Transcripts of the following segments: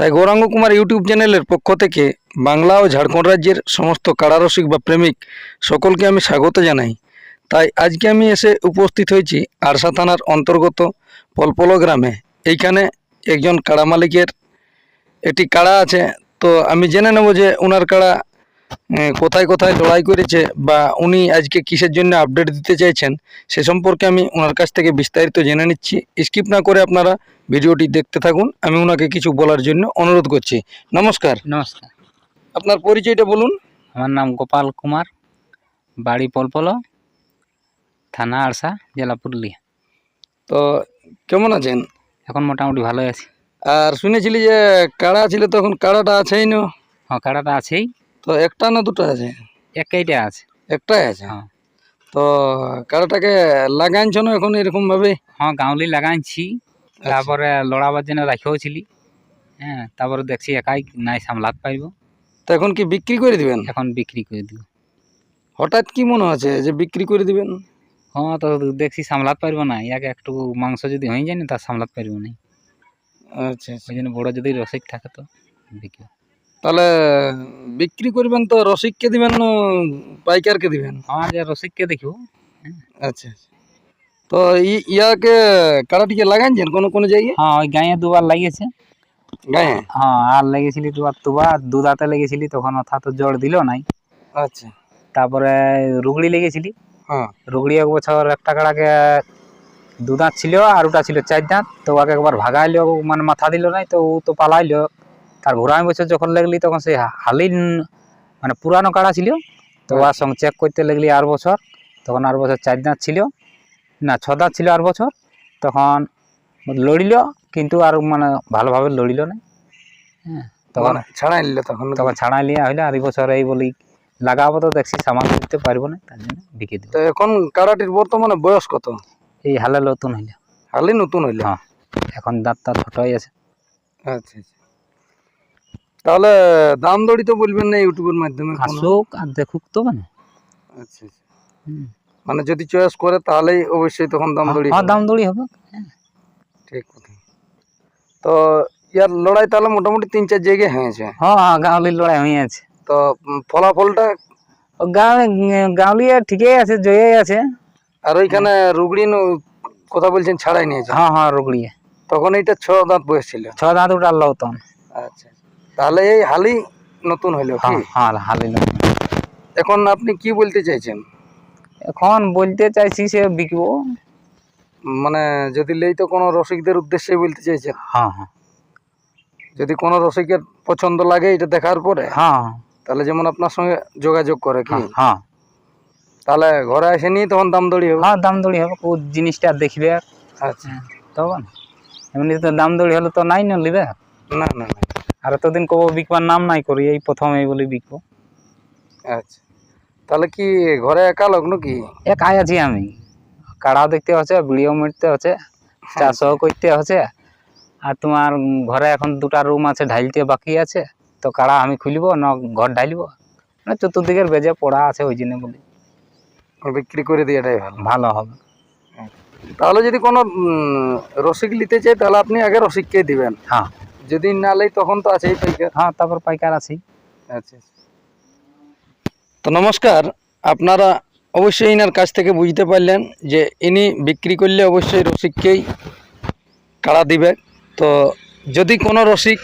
তাই গৌরাঙ্গ কুমার ইউটিউব চ্যানেলের পক্ষ থেকে বাংলা ও ঝাড়খণ্ড রাজ্যের সমস্ত কারারসিক বা প্রেমিক সকলকে আমি স্বাগত জানাই। তাই আজকে আমি এসে উপস্থিত হয়েছি আরসা থানার অন্তর্গত পলপল গ্রামে। এইখানে একজন কাড়া মালিকের একটি কাড়া আছে। তো আমি জেনে নেব যে ওনার কাড়া কোথায় কোথায় লড়াই করেছে বা উনি আজকে কিসের জন্য আপডেট দিতে চাইছেন সে সম্পর্কে আমি ওনার কাছ থেকে বিস্তারিত জেনে নিচ্ছি। স্কিপ না করে আপনারা ভিডিওটি দেখতে থাকুন। আমি ওনাকে কিছু বলার জন্য অনুরোধ করছি। নমস্কার। নমস্কার। আপনার পরিচয়টা বলুন। আমার নাম গোপাল কুমার বাড়ি পলপল থানা আরসা জেলা পুরুলিয়া। তো কেমন আছেন? এখন মোটামুটি ভালোই আছি। আর শুনেছিলি যে কাড়া ছিল তখন কাড়াটা আছেই না? হ্যাঁ কাড়াটা আছেই। তো একটা না দুটো আছে? একটাইটা আছে। একটাই আছে? হ্যাঁ। তো কাড়াটাকে লাগাইছ না এখন এরকম ভাবে হ্যাঁ গাঁওলি লাগাইছি তারপরে লড়াবার জন্য রাখিও ছিলি। হ্যাঁ তারপরে দেখছি একাই নাই সামলাত পাইব। তো এখন কি বিক্রি করে দিবেন? এখন বিক্রি করে দিব। হঠাৎ কি মনে হচ্ছে যে বিক্রি করে দিবেন? হ্যাঁ তো দেখছি সামলাত পারব না। ইয়াকে একটু মাংস যদি হয়ে যায় না তা সামলাত পারব না। আচ্ছা আচ্ছা। ওই জন্য বড় যদি রসিক থাকে তো বিক্রি। তাহলে বিক্রি করবেন তো রসিককে দিবেন না পাইকারকে দিবেন? আমার যে রসিককে দেখিব আচ্ছা আচ্ছা। তো ইয়াকে কাড়াটিকে লাগাইছেন কোনো কোনো জায়গায়? হ্যাঁ ওই গাঁয়ে দুবার লাগিয়েছে। গায়ে? হ্যাঁ আর লেগেছিলি দুবার দুবার। দুদাতে লেগেছিলি তখন অথা তো জল দিল নাই। আচ্ছা। তারপরে রুগড়ি লেগেছিলি। হ্যাঁ। রুগড়ি এক বছর একটা কাড়াকে দু দাঁত ছিল আর ওটা ছিল চার দাঁত। তো ওকে একবার ভাগাইলো মানে মাথা দিল নাই তো ও তো পালাইলো। তার ঘোরামি বছর যখন লাগলি তখন সেই হালিন মানে পুরানো কাড়া ছিল তো ওর সঙ্গে চেক করতে লাগলি আর বছর। তখন আর বছর চার দাঁত ছিল। না ছ দাঁত ছিল আর বছর। তখন লড়িল কিন্তু আর মানে ভালোভাবে লড়িল না। হ্যাঁ তখন তখন ছাড়াই নিলে তখন। তখন ছাড়াই লিয়া হইলে আর বছর এই বলি লাগাবো তো দেখছি সামান দিতে পারব না তার জন্য বিকে তো এখন কাড়াটির বর্তমানে বয়স কত? এই হালে নতুন হইলে। হালে নতুন হইলে? হ্যাঁ এখন দাঁতটা ছোট হয়ে আছে আচ্ছা আচ্ছা। তাহলে দাম দড়ি তো বলবেন না ইউটিউবের মাধ্যমে? আসুক আর দেখুক তো মানে। আচ্ছা আচ্ছা। মানে যদি চয়েস করে তাহলেই অবশ্যই তখন দাম দড়ি হ্যাঁ। দাম দড়ি হবে। ঠিক কথা। তো ইয়ার লড়াই তাহলে মোটামুটি তিন চার জায়গায় হয়েছে। হ্যাঁ হ্যাঁ গাঁওলির লড়াই হয়ে আছে। তো ফলাফলটা? গাঁও গাঁওলিয়া ঠিকই আছে জয়ই আছে। আর ওইখানে রুগড়ি কথা বলছেন ছাড়াই নিয়েছে। হ্যাঁ হ্যাঁ রুগড়ি। তখন এইটা ছ দাঁত বয়স ছিল। ছ দাঁত উঠার লতন আচ্ছা। তাহলে এই হালি নতুন হইল কি? হ্যাঁ হ্যাঁ হালিল এখন আপনি কি বলতে চাইছেন? এখন বলতে চাইছি সে বিকবো। মানে যদি লেই তো কোনো রসিকদের উদ্দেশ্যে বলতে চাইছেন? হ্যাঁ হ্যাঁ। যদি কোনো রসিকের পছন্দ লাগে এটা দেখার পরে? হ্যাঁ তাহলে যেমন আপনার সঙ্গে যোগাযোগ করে কি? হ্যাঁ হ্যাঁ। তাহলে ঘরে এসে নিয়ে তখন দাম দড়ি হবে। হ্যাঁ দাম দড়ি হবে। ও জিনিসটা দেখবে। আচ্ছা। তখন। এমনি তো দাম দড়ি হলে তো নাই না লিবে না না না। আর এতদিন কব বিকবার নাম নাই করি এই প্রথম এই বলে বিকবো। আচ্ছা। তাহলে কি ঘরে একা লোক নাকি? একাই আছি আমি। কাড়াও দেখতে হচ্ছে ভিডিও মারতে হচ্ছে চাষও করতে হচ্ছে আর তোমার ঘরে এখন দুটা রুম আছে ঢাইলতে বাকি আছে তো কাড়া আমি খুলবো না ঘর ঢাইলবো? মানে চতুর্দিকের বেজে পড়া আছে ওই জন্য বলি। বিক্রি করে দিয়ে এটাই ভালো। ভালো হবে। তাহলে যদি কোনো রসিক নিতে চাই তাহলে আপনি আগে রসিককে দিবেন। হ্যাঁ। যদি না লেই তখন তো আছেই পাইকার। হ্যাঁ তারপর পাইকার আছি। আচ্ছা তো নমস্কার আপনারা অবশ্যই ইনার কাছ থেকে বুঝতে পারলেন যে ইনি বিক্রি করলে অবশ্যই রসিককেই কাড়া দিবে। তো যদি কোনো রসিক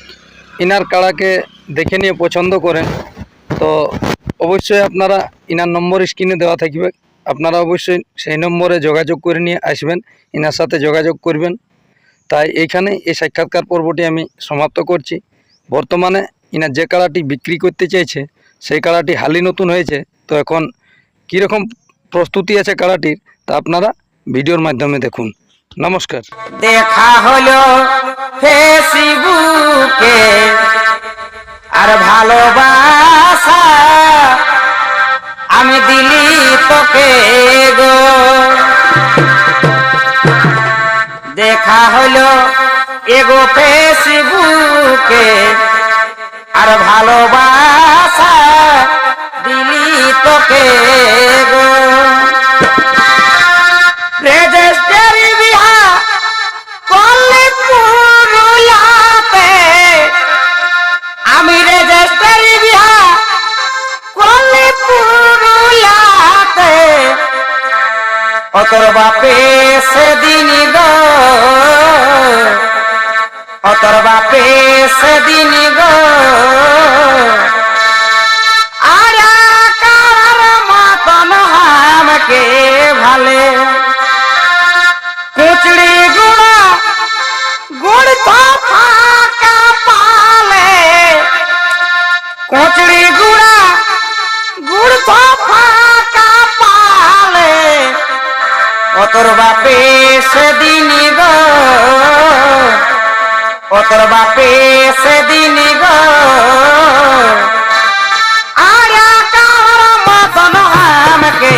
ইনার কাড়াকে দেখে নিয়ে পছন্দ করেন তো অবশ্যই আপনারা ইনার নম্বর স্ক্রিনে দেওয়া থাকবে। আপনারা অবশ্যই সেই নম্বরে যোগাযোগ করে নিয়ে আসবেন ইনার সাথে যোগাযোগ করবেন। তাই এখানে এই সাক্ষাৎকার পর্বটি আমি সমাপ্ত করছি। বর্তমানে ইনা যে কালাটি বিক্রি করতে চাইছে, সেই কালাটি হালি নতুন হয়েছে। তো এখন কীরকম প্রস্তুতি আছে কালাটির তা আপনারা ভিডিওর মাধ্যমে দেখুন। নমস্কার। দেখা হলো ফেসবুকে, আর ভালোবাসা আমি দিলি তোকে গো। দেখা হলো এগো ফেসবুকে। আর ভালোবাসা দিলি তোকে গো। রেজিস্ট্রি বিহা করলে পুরুলাতে আমি অতর সেদিন গো। আর কার মতন আমাকে ভালে। কুচড়ি গুড়া, গুড় তো ফাঁকা পালে। কুচড়ি গুড়া, গুড় তো ফাঁকা পালে। অতর বাপে সেদিন গো। অতর বাপে সেদিন গো আর কার মতন আমাকে